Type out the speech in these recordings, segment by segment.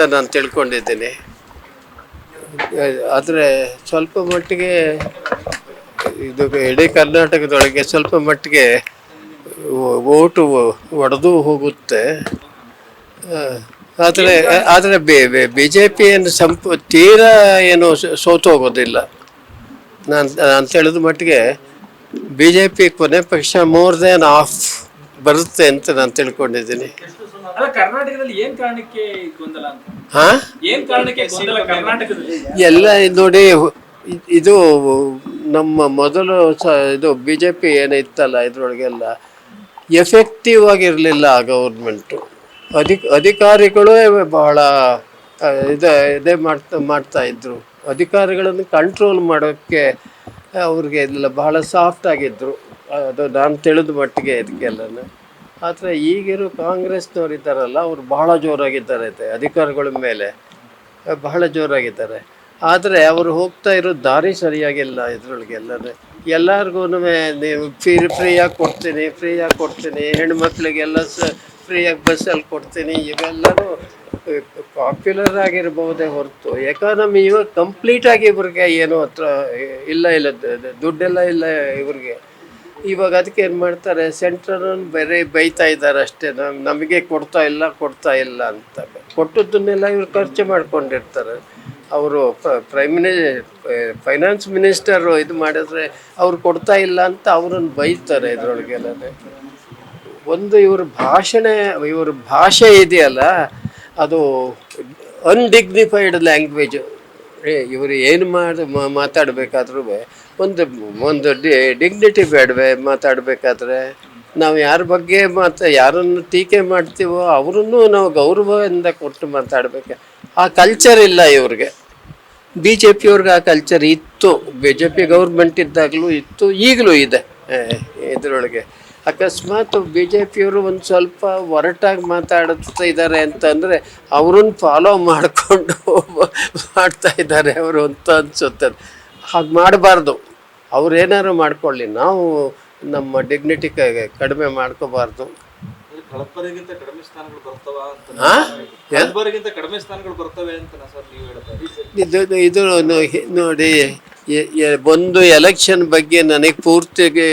ನಾನು ತಿಳ್ಕೊಂಡಿದ್ದೀನಿ. ಆದರೆ ಸ್ವಲ್ಪ ಮಟ್ಟಿಗೆ ಇದು ಇಡೀ ಕರ್ನಾಟಕದೊಳಗೆ ಸ್ವಲ್ಪ ಮಟ್ಟಿಗೆ ಓಟು ಒಡೆದು ಹೋಗುತ್ತೆ. ಆದರೆ ಆದರೆ ಬಿ ಜೆ ಪಿ ಏನು ಸಂಪೂ, ತೀರಾ ಏನು ಸೋತು ಹೋಗೋದಿಲ್ಲ. ನಾನು ನಾನು ತಿಳಿದ ಮಟ್ಟಿಗೆ ಬಿ ಜೆ ಪಿ ಕೊನೆ ಪಕ್ಷ ಮೋರ್ ದೆನ್ ಆಫ್ ಬರುತ್ತೆ ಅಂತ ನಾನು ತಿಳ್ಕೊಂಡಿದ್ದೀನಿ. ಕರ್ನಾಟಕದಲ್ಲಿ ಏನ್ ಕಾರಣಕ್ಕೆ ಗೊಂದಲ ಅಂತ? ಹಾಂ? ಏನ್ ಕಾರಣಕ್ಕೆ ಗೊಂದಲ ಕರ್ನಾಟಕದಲ್ಲಿ? ಎಲ್ಲ ನೋಡಿ ಇದು ನಮ್ಮ ಮೊದಲು ಸ ಇದು ಬಿ ಜೆ ಪಿ ಏನಿತ್ತಲ್ಲ ಇದ್ರೊಳಗೆಲ್ಲ ಎಫೆಕ್ಟಿವ್ ಆಗಿರಲಿಲ್ಲ ಆ ಗೌರ್ಮೆಂಟು ಅಧಿಕ ಅಧಿಕಾರಿಗಳು ಬಹಳ ಆ, ಇದು ಇದೇ ಮಾಡ್ತಾ ಮಾಡ್ತಾ ಇದ್ರು. ಅಧಿಕಾರಿಗಳನ್ನು ಕಂಟ್ರೋಲ್ ಮಾಡೋಕ್ಕೆ ಅವ್ರಿಗೆ ಇದೆಲ್ಲ ಬಹಳ ಸಾಫ್ಟ್ ಆಗಿದ್ರು. ಅದು ನಾನು ತಿಳಿದ ಮಟ್ಟಿಗೆ ಇದಕ್ಕೆಲ್ಲನೂ ಆದರೆ ಈಗಿರೋ ಕಾಂಗ್ರೆಸ್ನವ್ರು ಇದ್ದಾರಲ್ಲ, ಅವರು ಬಹಳ ಜೋರಾಗಿದ್ದಾರೆ ಅಧಿಕಾರಿಗಳ ಮೇಲೆ. ಬಹಳ ಜೋರಾಗಿದ್ದಾರೆ. ಆದರೆ ಅವರು ಹೋಗ್ತಾ ಇರೋ ದಾರಿ ಸರಿಯಾಗಿಲ್ಲ ಇದ್ರೊಳಗೆಲ್ಲ ಎಲ್ಲರಿಗೂ ನೀವು ಫ್ರೀ, ಫ್ರೀಯಾಗಿ ಕೊಡ್ತೀನಿ ಫ್ರೀಯಾಗಿ ಕೊಡ್ತೀನಿ, ಹೆಣ್ಮಕ್ಳಿಗೆಲ್ಲ ಸ, ಫ್ರೀಯಾಗಿ ಬಸ್ಸಲ್ಲಿ ಕೊಡ್ತೀನಿ, ಇವೆಲ್ಲನೂ ಪಾಪ್ಯುಲರ್ ಆಗಿರ್ಬೋದೇ ಹೊರತು. ಎಕಾನಮಿ ಇವಾಗ ಕಂಪ್ಲೀಟಾಗಿ ಇವ್ರಿಗೆ ಏನು ಹತ್ರ ಇಲ್ಲ ಇಲ್ಲ, ದುಡ್ಡೆಲ್ಲ ಇಲ್ಲ ಇವ್ರಿಗೆ. ಇವಾಗ ಅದಕ್ಕೆ ಏನು ಮಾಡ್ತಾರೆ ಸೆಂಟ್ರಲ್ ಬೇರೆ ಬೈತಾ ಇದ್ದಾರೆ ಅಷ್ಟೇ. ನಮ್, ನಮಗೆ ಕೊಡ್ತಾ ಇಲ್ಲ ಕೊಡ್ತಾ ಇಲ್ಲ ಅಂತ. ಕೊಟ್ಟದ್ದನ್ನೆಲ್ಲ ಇವ್ರು ಖರ್ಚು ಮಾಡ್ಕೊಂಡಿರ್ತಾರೆ. ಅವರು ಪ್ರೈಮ್ ಮಿನಿ ಫೈನಾನ್ಸ್ ಮಿನಿಸ್ಟರು ಇದು ಮಾಡಿದ್ರೆ ಅವ್ರು ಕೊಡ್ತಾ ಇಲ್ಲ ಅಂತ ಅವ್ರನ್ನ ಬೈತಾರೆ ಇದ್ರೊಳಗೆಲ್ಲ. ಒಂದು ಇವ್ರ ಭಾಷಣ, ಇವ್ರ ಭಾಷೆ ಇದೆಯಲ್ಲ, ಅದು ಅನ್ಡಿಗ್ನಿಫೈಡ್ ಲ್ಯಾಂಗ್ವೇಜ್ ಇವರು ಏನು ಮಾಡಿ ಮಾತಾಡಬೇಕಾದ್ರೂ ಒಂದು ಒಂದು ಡಿಗ್ನಿಟಿ ಬೇಡವೆ, ಮಾತಾಡಬೇಕಾದ್ರೆ. ನಾವು ಯಾರ ಬಗ್ಗೆ ಮಾತಾ, ಯಾರನ್ನು ಟೀಕೆ ಮಾಡ್ತೀವೋ ಅವರನ್ನು ನಾವು ಗೌರವದಿಂದ ಕೊಟ್ಟು ಮಾತಾಡಬೇಕು. ಆ ಕಲ್ಚರ್ ಇಲ್ಲ ಇವ್ರಿಗೆ. ಬಿ ಜೆ ಪಿಯವ್ರಿಗೆ ಆ ಕಲ್ಚರ್ ಇತ್ತು. ಬಿ ಜೆ ಪಿ ಗೌರ್ಮೆಂಟ್ ಇದ್ದಾಗಲೂ ಇತ್ತು, ಈಗಲೂ ಇದೆ ಇದರೊಳಗೆ. ಅಕಸ್ಮಾತ್ ಬಿ ಜೆ ಪಿಯವರು ಒಂದು ಸ್ವಲ್ಪ ಒರಟಾಗಿ ಮಾತಾಡ್ತಾ ಇದ್ದಾರೆ ಅಂತಂದರೆ ಅವ್ರನ್ನ ಫಾಲೋ ಮಾಡಿಕೊಂಡು ಮಾಡ್ತಾ ಇದ್ದಾರೆ ಅವರು ಅಂತ ಅನ್ಸುತ್ತೆ. ಹಾಗೆ ಮಾಡಬಾರ್ದು. ಅವ್ರು ಏನಾದ್ರು ಮಾಡ್ಕೊಳ್ಳಿ. ನಾವು ನಮ್ಮ ಡಿಗ್ನಿಟಿ ಕಡಿಮೆ ಮಾಡ್ಕೋಬಾರ್ದು. ಇದು ಇದು ನೋಡಿ ಒಂದು ಎಲೆಕ್ಷನ್ ಬಗ್ಗೆ ನನಗೆ ಪೂರ್ತಿಗೆ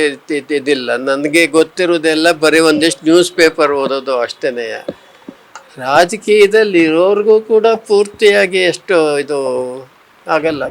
ಇದಿಲ್ಲ. ನನಗೆ ಗೊತ್ತಿರೋದೆಲ್ಲ ಬರೀ ಒಂದಿಷ್ಟು ನ್ಯೂಸ್ ಪೇಪರ್ ಓದೋದು ಅಷ್ಟೇ ರಾಜಕೀಯದಲ್ಲಿ ಇರೋರಿಗೂ ಕೂಡ ಪೂರ್ತಿಯಾಗಿ ಎಷ್ಟು ಇದು ಆಗಲ್ಲ.